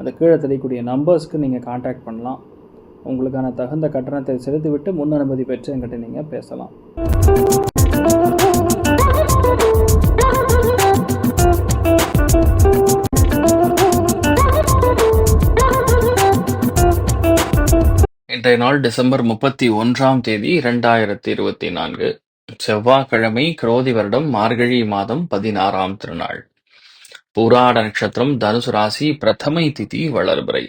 அந்த கீழே தெரியக்கூடிய நம்பர்ஸ்க்கு நீங்கள் காண்டாக்ட் பண்ணலாம். உங்களுக்கான தகுந்த கட்டணத்தை செலுத்திவிட்டு முன் அனுமதி பெற்று என்கிட்ட நீங்கள் பேசலாம். இன்றைய நாள் டிசம்பர் முப்பத்தி ஒன்றாம் தேதி இரண்டாயிரத்தி இருபத்தி நான்கு. செவ்வாய்க்கிழமை குரோதி வருடம் மார்கழி மாதம் பதினாறாம் திருநாள். பூராட நட்சத்திரம் தனுசு ராசி பிரதமை திதி வளர்பிறை.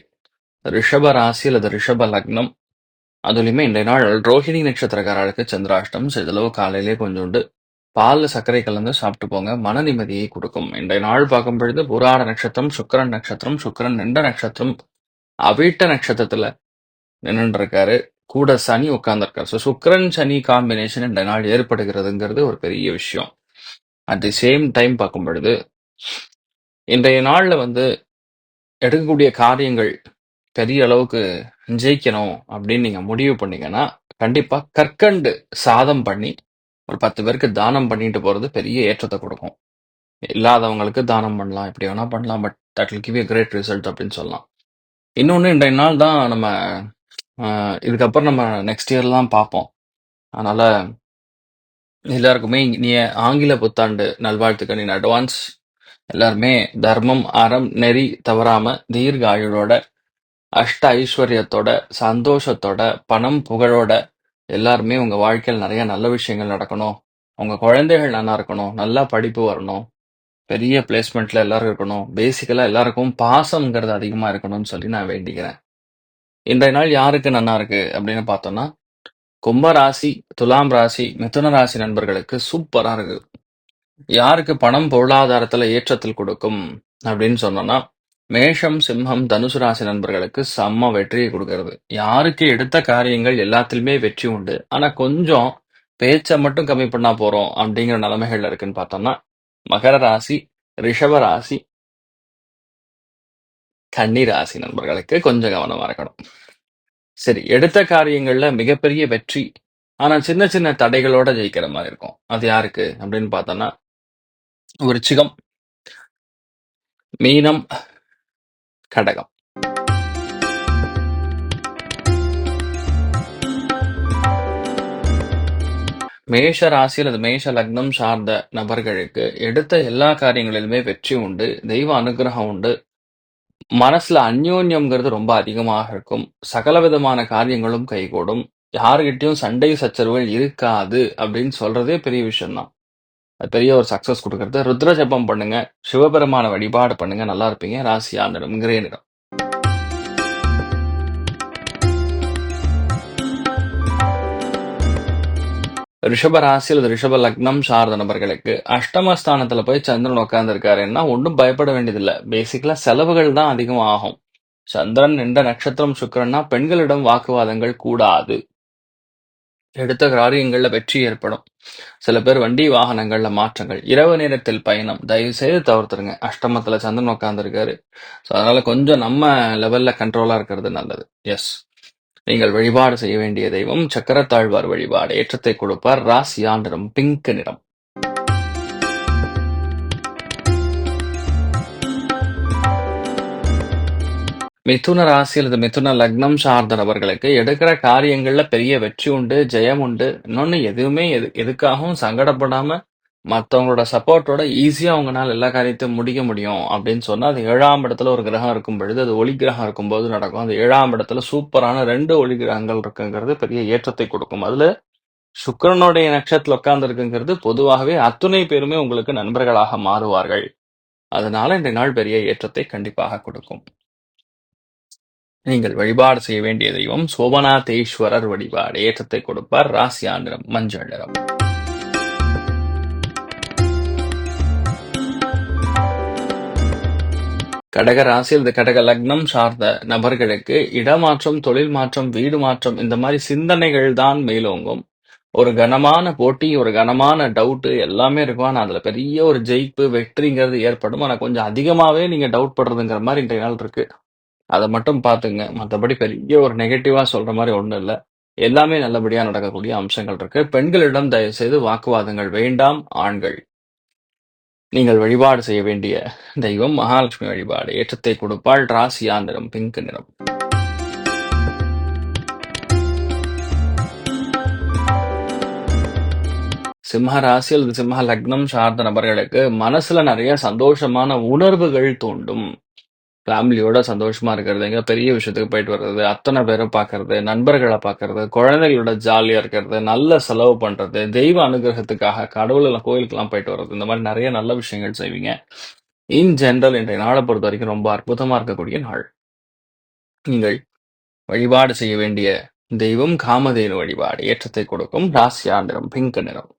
ரிஷப ராசி அல்லது ரிஷப லக்னம். அதுலயுமே இன்றைய நாள் ரோஹிணி நட்சத்திரக்காரர்களுக்கு சந்திராஷ்டம் சிறிதளவு காலையிலே கொஞ்சோண்டு பால் சர்க்கரை கலந்து சாப்பிட்டு போங்க மன நிம்மதியை கொடுக்கும். இன்றைய நாள் பார்க்கும் பொழுது புராட நட்சத்திரம் சுக்கரன் நட்சத்திரம் சுக்கிரன் நின்ற நட்சத்திரம் அவிட்ட நட்சத்திரத்துல நின்றுட்டு இருக்காரு கூட சனி உட்கார்ந்துருக்காரு. ஸோ சுக்கிரன் சனி காம்பினேஷன் இந்த நாள் ஏற்படுகிறதுங்கிறது ஒரு பெரிய விஷயம். அட் தி சேம் டைம் பார்க்கும் பொழுது இன்றைய நாள்ல வந்து எடுக்கக்கூடிய காரியங்கள் பெரிய அளவுக்கு ஜெயிக்கணும் அப்படின்னு நீங்க முடிவு பண்ணீங்கன்னா கண்டிப்பா கற்கண்டு சாதம் பண்ணி ஒரு பத்து பேருக்கு தானம் பண்ணிட்டு போறது பெரிய ஏற்றத்தை கொடுக்கும். இல்லாதவங்களுக்கு தானம் பண்ணலாம் எப்படி வேணா பண்ணலாம் but that will give a great result அப்படின்னு சொல்லலாம். இன்னொன்று இன்றைய நாள் தான் நம்ம ஆஹ், இதுக்கப்புறம் நம்ம நெக்ஸ்ட் இயர்லாம் பார்ப்போம். அதனால எல்லாருக்குமே இனிய ஆங்கில புத்தாண்டு நல்வாழ்த்துக்கள். இன் அட்வான்ஸ் எல்லாருமே தர்மம் அறம் நெறி தவறாம தீர்க்க ஆயுளோட அஷ்ட ஐஸ்வர்யத்தோட சந்தோஷத்தோட பணம் புகழோட எல்லாருமே உங்க வாழ்க்கையில் நிறைய நல்ல விஷயங்கள் நடக்கணும். உங்க குழந்தைகள் நல்லா இருக்கணும். நல்லா படிப்பு வரணும். பெரிய பிளேஸ்மெண்ட்ல எல்லாரும் இருக்கணும். பேசிக்கலா எல்லாருக்கும் பாசம்ங்கிறது அதிகமா இருக்கணும்னு சொல்லி நான் வேண்டிக்கிறேன். இன்றைய நாள் யாருக்கு நல்லா இருக்கு அப்படின்னு பார்த்தோம்னா கும்ப ராசி துலாம் ராசி மிதுன ராசி நண்பர்களுக்கு சூப்பரா இருக்கு. யாருக்கு பணம் பொருளாதாரத்துல ஏற்றத்தில் கொடுக்கும் அப்படின்னு சொன்னோம்னா மேஷம் சிம்மம் தனுசு ராசி நண்பர்களுக்கு செம்ம வெற்றியை கொடுக்கறது. யாருக்கு எடுத்த காரியங்கள் எல்லாத்திலுமே வெற்றி உண்டு. ஆனா கொஞ்சம் பேச்சை மட்டும் கம்மி பண்ணா போறோம் அப்படிங்கிற நிலைமைகள்ல இருக்குன்னு பார்த்தோம்னா மகர ராசி ரிஷப ராசி கன்னி ராசி நண்பர்களுக்கு கொஞ்சம் கவனமா இருக்கணும். சரி எடுத்த காரியங்கள்ல மிகப்பெரிய வெற்றி. ஆனா சின்ன சின்ன தடைகளோட ஜெயிக்கிற மாதிரி இருக்கும். அது யாருக்கு அப்படின்னு பார்த்தோம்னா விருச்சிகம் மீனம் கடகம். மேஷ ராசியில் அது மேஷ லக்னம் சார்ந்த நபர்களுக்கு எடுத்த எல்லா காரியங்களிலுமே வெற்றி உண்டு தெய்வ அனுகிரகம் உண்டு. மனசுல அந்யோன்யம்ங்கிறது ரொம்ப அதிகமாக இருக்கும். சகல விதமான காரியங்களும் கைகூடும். யார்கிட்டயும் சண்டை சச்சரவுகள் இருக்காது அப்படின்னு சொல்றதே பெரிய விஷயம்தான். அது பெரிய ஒரு சக்சஸ் கொடுக்கறது. ருத்ர ஜபம் பண்ணுங்க. சிவபெருமான வழிபாடு பண்ணுங்க. நல்லா இருப்பீங்க. ராசியா நிறம் கிரே நிறம் ரிஷப ராசியில் ரிஷப லக்னம் சார்ந்த நபர்களுக்கு அஷ்டமஸ்தானத்துல போய் சந்திரன் உட்கார்ந்துருக்காருன்னா ஒன்றும் பயப்பட வேண்டியதில்லை. பேசிக்கலா செலவுகள் தான் அதிகம் ஆகும் சந்திரன் என்ற நட்சத்திரம் சுக்கிரன்னா பெண்களிடம் வாக்குவாதங்கள் கூடாது. எடுத்த காரியங்கள்ல வெற்றி ஏற்படும். சில பேர் வண்டி வாகனங்கள்ல மாற்றங்கள். இரவு நேரத்தில் பயணம். தயவு செய்து தவிர்த்துருங்க. அஷ்டமத்துல சந்திரன் உட்கார்ந்துருக்காரு ஸோ அதனால கொஞ்சம் நம்ம லெவல்ல கண்ட்ரோலா இருக்கிறது நல்லது. எஸ் நீங்கள் வழிபாடு செய்ய வேண்டிய தெய்வம் சக்கரத்தாழ்வார் வழிபாடு. ஏற்றத்தை கொடுப்பார். ராசியா நிறம் பிங்க் நிறம். மிதுன ராசி அல்லது மிதுன லக்னம் சார்ந்த நபர்களுக்கு எடுக்கிற காரியங்கள்ல பெரிய வெற்றி உண்டு ஜெயம் உண்டு. இன்னொன்னு எதுவுமே எது எதுக்காகவும் சங்கடப்படாம மற்றவங்களோட சப்போர்ட்டோட ஈஸியா அவங்கனால எல்லா காரியத்தையும் முடிக்க முடியும் அப்படின்னு சொன்னா அது ஏழாம் இடத்துல ஒரு கிரகம் இருக்கும் பொழுது அது ஒளி கிரகம் இருக்கும்போது நடக்கும். அந்த ஏழாம் இடத்துல சூப்பரான ரெண்டு ஒளி கிரகங்கள் இருக்குங்கிறது பெரிய ஏற்றத்தை கொடுக்கும். அதுல சுக்கரனுடைய நட்சத்திரத்தில் உட்கார்ந்துருக்குங்கிறது பொதுவாகவே அத்துணை பேருமே உங்களுக்கு நண்பர்களாக மாறுவார்கள். அதனால இந்த நாள் பெரிய ஏற்றத்தை கண்டிப்பாக கொடுக்கும். நீங்கள் வழிபாடு செய்ய வேண்டிய தெய்வம் சோமநாதேஸ்வரர் வழிபாடு. ஏற்றத்தை கொடுப்பார். ராசியா நிறம் மஞ்சள் நிறம். கடக ராசி இந்த கடக லக்னம் சார்ந்த நபர்களுக்கு இடமாற்றம் தொழில் மாற்றம் வீடு மாற்றம் இந்த மாதிரி சிந்தனைகள் தான் மேலோங்கும். ஒரு கனமான போட்டி ஒரு கனமான டவுட்டு எல்லாமே இருக்கும். ஆனால் அதுல பெரிய ஒரு ஜெயிப்பு வெற்றிங்கிறது ஏற்படும். ஆனால் கொஞ்சம் அதிகமாவே நீங்க டவுட் படுறதுங்கிற மாதிரி இன்றைய நாள் இருக்கு. அதை மட்டும் பார்த்துங்க. மற்றபடி பெரிய ஒரு நெகட்டிவா சொல்ற மாதிரி ஒண்ணும் இல்ல. எல்லாமே நல்லபடியா நடக்கக்கூடிய அம்சங்கள் இருக்கு. பெண்களிடம் தயவு செய்து வாக்குவாதங்கள் வேண்டாம் ஆண்கள். நீங்கள் வழிபாடு செய்ய வேண்டிய தெய்வம் மகாலட்சுமி வழிபாடு. ஏற்றத்தை கொடுப்பாள் ராசியா நிறம் பிங்க் நிறம். சிம்ம ராசி அல்லது சிம்ம லக்னம் சார்ந்த நபர்களுக்கு மனசுல நிறைய சந்தோஷமான உணர்வுகள் தூண்டும். ஃபேமிலியோட சந்தோஷமா இருக்கிறது எங்க பெரிய விஷயத்துக்கு போயிட்டு வர்றது அத்தனை பேரை பார்க்கறது நண்பர்களை பார்க்கறது குழந்தைகளோட ஜாலியா இருக்கிறது நல்ல செலவு பண்றது தெய்வ அனுகிரகத்துக்காக கடவுள் கோயிலுக்கெல்லாம் போயிட்டு வர்றது இந்த மாதிரி நிறைய நல்ல விஷயங்கள் செய்வீங்க. இன் ஜென்ரல் இன்றைய நாளை பொறுத்த வரைக்கும் ரொம்ப அற்புதமா இருக்கக்கூடிய நாள். நீங்கள் வழிபாடு செய்ய வேண்டிய தெய்வம் காமதேனு வழிபாடு ஏற்றத்தை கொடுக்கும் ராசியா நிறம் பிங்க் நிறம்.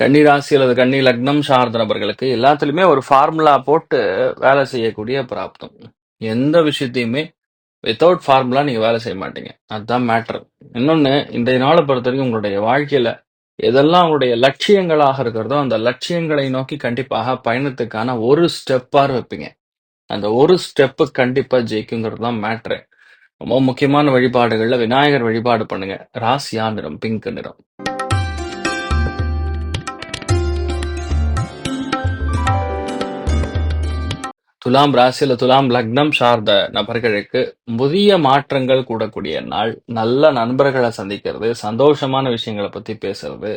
கன்னி ராசி அல்லது கன்னி லக்னம் சார்ந்த நபர்களுக்கு எல்லாத்துலேயுமே ஒரு ஃபார்முலா போட்டு வேலை செய்யக்கூடிய பிராப்தம். எந்த விஷயத்தையுமே வித்தவுட் ஃபார்முலா நீங்கள் வேலை செய்ய மாட்டீங்க. அதுதான் மேட்டர் இன்னொன்று இன்றைய நாளை பொறுத்த வரைக்கும் உங்களுடைய வாழ்க்கையில் எதெல்லாம் உங்களுடைய லட்சியங்களாக இருக்கிறதோ அந்த லட்சியங்களை நோக்கி கண்டிப்பாக பயணத்துக்கான ஒரு ஸ்டெப்பாக வைப்பீங்க அந்த ஒரு ஸ்டெப்பு கண்டிப்பாக ஜெயிக்குங்கிறது தான் மேட்ரு ரொம்ப முக்கியமான வழிபாடுகளில் விநாயகர் வழிபாடு பண்ணுங்க. ராசியா நிறம் பிங்க் நிறம். துலாம் ராசியில துலாம் லக்னம் சார்ந்த நபர்களுக்கு புதிய மாற்றங்கள் கூடக்கூடிய நாள் நல்ல நண்பர்களை சந்திக்கிறது சந்தோஷமான விஷயங்களை பத்தி பேசுறது.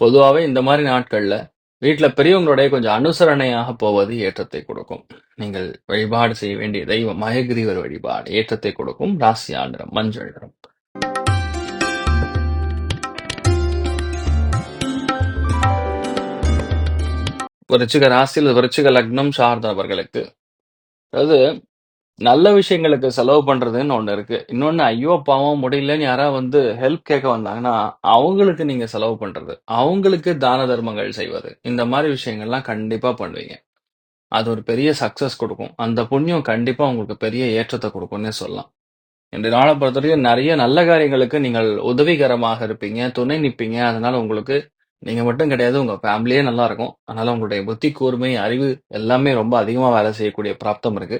பொதுவாகவே இந்த மாதிரி நாட்கள்ல வீட்டுல பெரியவங்களுடைய கொஞ்சம் அனுசரணையாக போவது ஏற்றத்தை கொடுக்கும். நீங்கள் வழிபாடு செய்ய வேண்டிய தெய்வம் மயகிரிவர் வழிபாடு ஏற்றத்தை கொடுக்கும். ராசி ஆண்டிரம் மஞ்சள் நிறம். விருச்சிக ராசியில் விருச்சிக லக்னம் சார்ந்தவர்களுக்கு அதாவது நல்ல விஷயங்களுக்கு செலவு பண்றதுன்னு ஒண்ணு இருக்கு. இன்னொன்னு ஐயோ பாவம் முடியலன்னு யாராவது வந்து ஹெல்ப் கேட்க வந்தாங்கன்னா அவங்களுக்கு நீங்க செலவு பண்றது. அவங்களுக்கு தான தர்மங்கள் செய்வது. இந்த மாதிரி விஷயங்கள்லாம் கண்டிப்பா பண்ணுவீங்க. அது ஒரு பெரிய சக்சஸ் கொடுக்கும். அந்த புண்ணியம் கண்டிப்பா உங்களுக்கு பெரிய ஏற்றத்தை கொடுக்கும்னே சொல்லலாம். இந்த நாளை பொறுத்தவரைக்கும் நிறைய நல்ல காரியங்களுக்கு நீங்கள் உதவிகரமாக இருப்பீங்க துணை நிற்பீங்க அதனால உங்களுக்கு நீங்க மட்டும் கிடையாது உங்க ஃபேமிலியே நல்லா இருக்கும் அதனால உங்களுடைய புத்தி கூர்மை அறிவு எல்லாமே ரொம்ப அதிகமா வேலை செய்யக்கூடிய பிராப்தம் இருக்கு.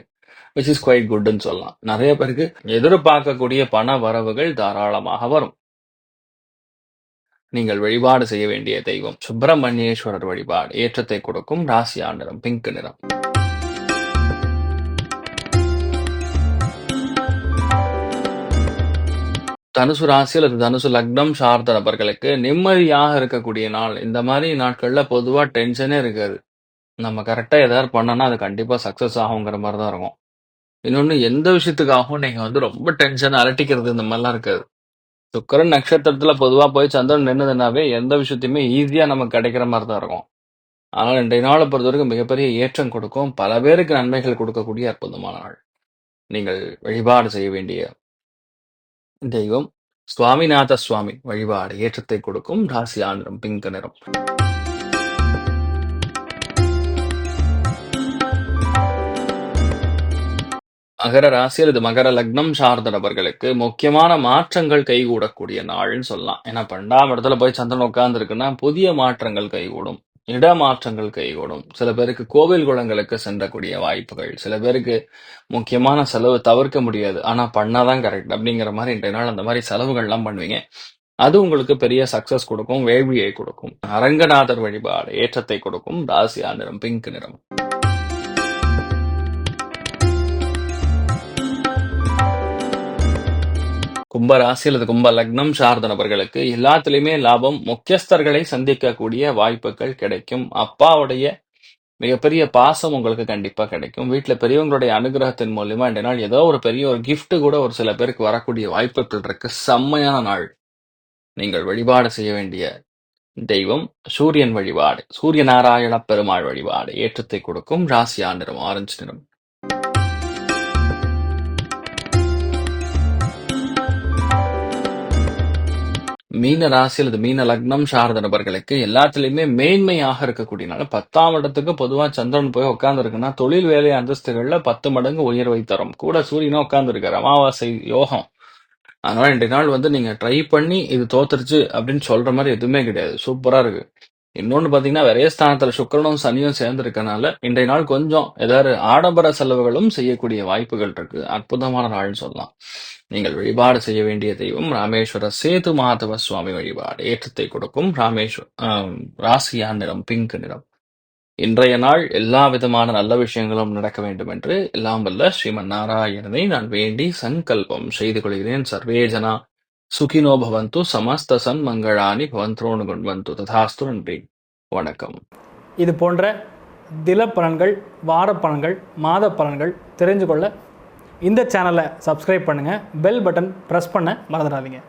விச் இஸ் குவைட் குட்னு சொல்லலாம். நிறைய பேருக்கு எதிர்பார்க்கக்கூடிய பண வரவுகள் தாராளமாக வரும். நீங்கள் வழிபாடு செய்ய வேண்டிய தெய்வம் சுப்பிரமணியேஸ்வரர் வழிபாடு. ஏற்றத்தை கொடுக்கும் ராசியா நிறம் பிங்க் நிறம். தனுசு ராசி அல்லது தனுசு லக்னம் சார்ந்த நபர்களுக்கு நிம்மதியாக இருக்கக்கூடிய நாள். இந்த மாதிரி நாட்களில் பொதுவாக டென்ஷனே இருக்காது. நம்ம கரெக்டாக ஏதாவது பண்ணோன்னா அது கண்டிப்பாக சக்ஸஸ் ஆகுங்கிற மாதிரி தான் இருக்கும். இன்னொன்று எந்த விஷயத்துக்காகவும் நீங்கள் வந்து ரொம்ப டென்ஷன் அலட்டிக்கிறது இந்த மாதிரிலாம் இருக்காது. சுக்கரன் நட்சத்திரத்தில் பொதுவாக போய் சந்திரன் நின்றுதுன்னாவே எந்த விஷயத்தையுமே ஈஸியாக நமக்கு கிடைக்கிற மாதிரி தான் இருக்கும். ஆனால் இன்றைய நாளை பொறுத்த வரைக்கும் மிகப்பெரிய ஏற்றம் கொடுக்கும். பல பேருக்கு நன்மைகள் கொடுக்கக்கூடிய அற்புதமான நாள். நீங்கள் வழிபாடு செய்ய வேண்டிய தெய்வம் சுவாமிநாத சுவாமி வழிபாடு ஏற்றத்தை கொடுக்கும் ராசி ஆந்திரம் பிங்க் நிறம். மகர ராசி அல்லது மகர லக்னம் சார்ந்த நபர்களுக்கு முக்கியமான மாற்றங்கள் கைகூடக்கூடிய நாள்னு சொல்லலாம். ஏன்னா பண்டாம் இடத்துல போய் சந்திரன் உட்கார்ந்து இருக்குன்னா புதிய மாற்றங்கள் கைகூடும். இடமாற்றங்கள் கைகூடும். சில பேருக்கு கோவில் குளங்களுக்கு சென்றக்கூடிய வாய்ப்புகள் சில பேருக்கு முக்கியமான செலவு தவிர்க்க முடியாது. ஆனா பண்ணாதான் கரெக்ட் அப்படிங்கிற மாதிரி இன்றைய நாள் அந்த மாதிரி செலவுகள்லாம் பண்ணுவீங்க. அது உங்களுக்கு பெரிய சக்சஸ் கொடுக்கும் வேள்வியை கொடுக்கும். அரங்கநாதர் வழிபாடு ஏற்றத்தை கொடுக்கும். ராசியா நிறம் பிங்க் நிறம். கும்ப ராசி அல்லது கும்ப லக்னம் சார்ந்த நபர்களுக்கு எல்லாத்துலேயுமே லாபம் முக்கியஸ்தர்களை சந்திக்கக்கூடிய வாய்ப்புகள் கிடைக்கும். அப்பாவுடைய மிகப்பெரிய பாசம் உங்களுக்கு கண்டிப்பா கிடைக்கும். வீட்டில் பெரியவங்களுடைய அனுகிரகத்தின் மூலியமா இந்த நாள் ஏதோ ஒரு பெரிய ஒரு கிஃப்ட் கூட ஒரு சில பேருக்கு வரக்கூடிய வாய்ப்புகள் இருக்கு. செம்மையான நாள். நீங்கள் வழிபாடு செய்ய வேண்டிய தெய்வம் சூரியன் வழிபாடு. சூரிய நாராயண பெருமாள் வழிபாடு ஏற்றத்தை கொடுக்கும். ராசியா நிறம் ஆரஞ்சு நிறம். மீன ராசி அல்லது மீன லக்னம் சார்ந்த நபர்களுக்கு எல்லாத்துலயுமே மேன்மையாக இருக்கக்கூடியனால பத்தாம் இடத்துக்கு பொதுவா சந்திரன் போய் உட்காந்துருக்குன்னா தொழில் வேலை அந்தஸ்துகள்ல பத்து மடங்கு உயர்வை தரும். கூட சூரியனும் உட்காந்துருக்காரு அமாவாசை யோகம். அதனால இன்றைய நாள் வந்து நீங்க ட்ரை பண்ணி இது தோத்துருச்சு அப்படின்னு சொல்ற மாதிரி எதுவுமே கிடையாது. சூப்பரா இருக்கு. இன்னொன்னு பாத்தீங்கன்னா விரயஸ்தானத்துல சுக்கரனும் சனியும் சேர்ந்திருக்கனால இன்றைய நாள் கொஞ்சம் ஏதாவது ஆடம்பர செலவுகளும் செய்யக்கூடிய வாய்ப்புகள் இருக்கு. அற்புதமான நாள்னு சொல்லலாம். நீங்கள் வழிபாடு செய்ய வேண்டிய தெய்வம் ராமேஸ்வர சேது மாதவ சுவாமி வழிபாடு. ஏற்றத்தை கொடுக்கும் ராமேஸ்வர் ராசியா நிறம் பிங்க் நிறம். இன்றைய நாள் எல்லா விதமான நல்ல விஷயங்களும் நடக்க வேண்டும் என்று எல்லாம் வல்ல ஸ்ரீமன் நாராயணனை நான் வேண்டி சங்கல்பம் செய்து கொள்கிறேன். சர்வேஜனா சுகினோ பவந்து சமஸ்த சன் மங்களானி பவந்தோனு கொண்டு ததாஸ்து நன்றி வணக்கம் இது போன்ற தினப்பலன்கள் வாரப்பலன்கள் மாத பலன்கள் தெரிஞ்சு கொள்ள இந்த சேனலை சப்ஸ்கிரைப் பண்ணுங்கள் பெல் பட்டன் ப்ரெஸ் பண்ண மறந்துடாதீங்க.